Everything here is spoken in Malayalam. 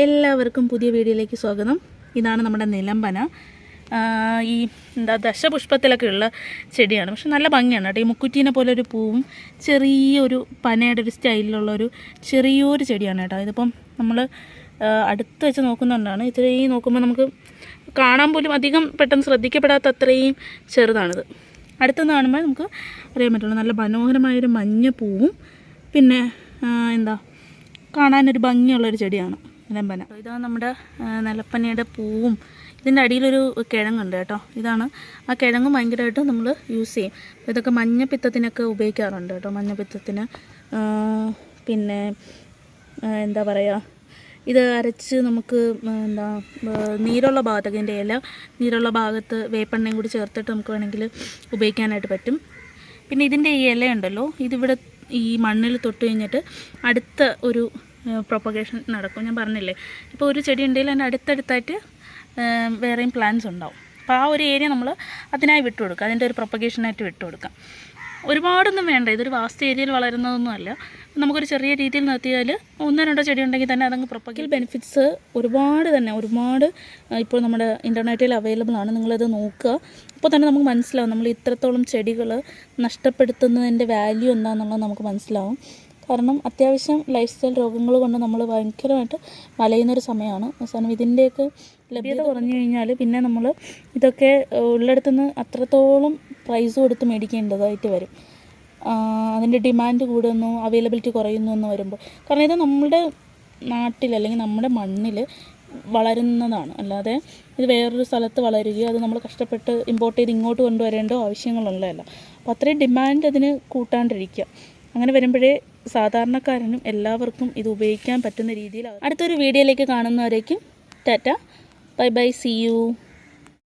എല്ലാവർക്കും പുതിയ വീഡിയോയിലേക്ക് സ്വാഗതം. ഇതാണ് നമ്മുടെ നിലമ്പന. ഈ എന്താ ദശപുഷ്പത്തിലൊക്കെ ഉള്ള ചെടിയാണ്. പക്ഷെ നല്ല ഭംഗിയാണ് കേട്ടോ. ഈ മുക്കുറ്റീനെ പോലെ ഒരു പൂവും ചെറിയൊരു പനയുടെ ഒരു സ്റ്റൈലിലുള്ള ഒരു ചെറിയൊരു ചെടിയാണ് കേട്ടോ. ഇതിപ്പം നമ്മൾ അടുത്ത് വെച്ച് നോക്കുന്നതുകൊണ്ടാണ് ഇത്രയും നോക്കുമ്പോൾ നമുക്ക് കാണാൻ പോലും അധികം പെട്ടെന്ന് ശ്രദ്ധിക്കപ്പെടാത്ത അത്രയും ചെറുതാണിത്. അടുത്തുനിന്ന് കാണുമ്പോൾ നമുക്ക് അറിയാൻ പറ്റുള്ളൂ നല്ല മനോഹരമായൊരു മഞ്ഞ പൂവും പിന്നെ എന്താ കാണാനൊരു ഭംഗിയുള്ളൊരു ചെടിയാണ്. നിലമ്പന ഇതാണ് നമ്മുടെ നിലപ്പനയുടെ പൂവും. ഇതിന്റെ അടിയിലൊരു കിഴങ്ങുണ്ട് കേട്ടോ. ഇതാണ്. ആ കിഴങ്ങ് ഭയങ്കരമായിട്ട് നമ്മൾ യൂസ് ചെയ്യും. ഇതൊക്കെ മഞ്ഞപ്പിത്തത്തിനൊക്കെ ഉപയോഗിക്കാറുണ്ട് കേട്ടോ മഞ്ഞപ്പിത്തത്തിന്. പിന്നെ എന്താ പറയുക ഇത് അരച്ച് നമുക്ക് എന്താ നീരുള്ള ഭാഗത്തൊക്കെ ഇതിന്റെ ഇല നീരുള്ള ഭാഗത്ത് വേപ്പെണ്ണയും കൂടി ചേർത്തിട്ട് നമുക്ക് വേണമെങ്കിൽ ഉപയോഗിക്കാനായിട്ട് പറ്റും. പിന്നെ ഇതിന്റെ ഈ ഇലയുണ്ടല്ലോ ഇതിവിടെ ഈ മണ്ണിൽ തൊട്ട് കഴിഞ്ഞിട്ട് അടുത്ത ഒരു പ്രൊപ്പഗേഷൻ നടക്കും. ഞാൻ പറഞ്ഞില്ലേ? ഇപ്പോൾ ഒരു ചെടി ഉണ്ടെങ്കിൽ അതിന്റെ അടുത്തടുത്തായിട്ട് വേറെയും പ്ലാന്റ്സ് ഉണ്ടാവും. അപ്പോൾ ആ ഒരു ഏരിയ നമ്മൾ അതിനായി വിട്ടു കൊടുക്കുക. അതിന്റെ ഒരു പ്രൊപ്പഗേഷനായിട്ട് വിട്ടു കൊടുക്കാം ഒരുപാടൊന്നും വേണ്ട. ഇതൊരു വാസ്റ്റ് ഏരിയയിൽ വളരുന്നതൊന്നും അല്ല. നമുക്കൊരു ചെറിയ രീതിയിൽ നിർത്തിയാൽ ഒന്നോ രണ്ടോ ചെടി ഉണ്ടെങ്കിൽ തന്നെ അതങ്ങ് പ്രൊപ്പഗൽ ബെനിഫിറ്റ്സ് ഒരുപാട് തന്നെ. ഒരുപാട് ഇപ്പോൾ നമ്മുടെ ഇന്റർനെറ്റിൽ അവൈലബിൾ ആണ്. നിങ്ങളത് നോക്കുക. അപ്പോൾ തന്നെ നമുക്ക് മനസ്സിലാവും. നമ്മൾ ഇത്രത്തോളം ചെടികൾ നഷ്ടപ്പെടുത്തുന്നതിന്റെ വാല്യൂ എന്താണെന്നുള്ളത് നമുക്ക് മനസ്സിലാവും. കാരണം അത്യാവശ്യം ലൈഫ് സ്റ്റൈൽ രോഗങ്ങൾ കൊണ്ട് നമ്മൾ ഭയങ്കരമായിട്ട് വലയുന്നൊരു സമയമാണ്. അവസാനം ഇതിന്റെയൊക്കെ ലഭ്യത കുറഞ്ഞു കഴിഞ്ഞാൽ പിന്നെ നമ്മൾ ഇതൊക്കെ ഉള്ളിടത്തുനിന്ന് അത്രത്തോളം പ്രൈസ് കൊടുത്ത് മേടിക്കേണ്ടതായിട്ട് വരും. അതിന്റെ ഡിമാൻഡ് കൂടുന്നു അവൈലബിലിറ്റി കുറയുന്നു എന്ന് വരുമ്പോൾ. കാരണം ഇത് നമ്മുടെ നാട്ടിൽ അല്ലെങ്കിൽ നമ്മുടെ മണ്ണിൽ വളരുന്നതാണ്. അല്ലാതെ ഇത് വേറൊരു സ്ഥലത്ത് വളരുകയോ അത് നമ്മൾ കഷ്ടപ്പെട്ട് ഇമ്പോർട്ട് ചെയ്ത് ഇങ്ങോട്ട് കൊണ്ടുവരേണ്ട ആവശ്യങ്ങളുള്ളതല്ല. അപ്പോൾ അത്രയും ഡിമാൻഡ് അതിന് കൂട്ടാണ്ടിരിക്കുക. അങ്ങനെ വരുമ്പോഴേ സാധാരണക്കാരനും എല്ലാവർക്കും ഇത് ഉപയോഗിക്കാൻ പറ്റുന്ന രീതിയിൽ അടുത്തൊരു വീഡിയോയിലേക്ക് കാണുന്നവരേക്കും Tata. Bye bye see you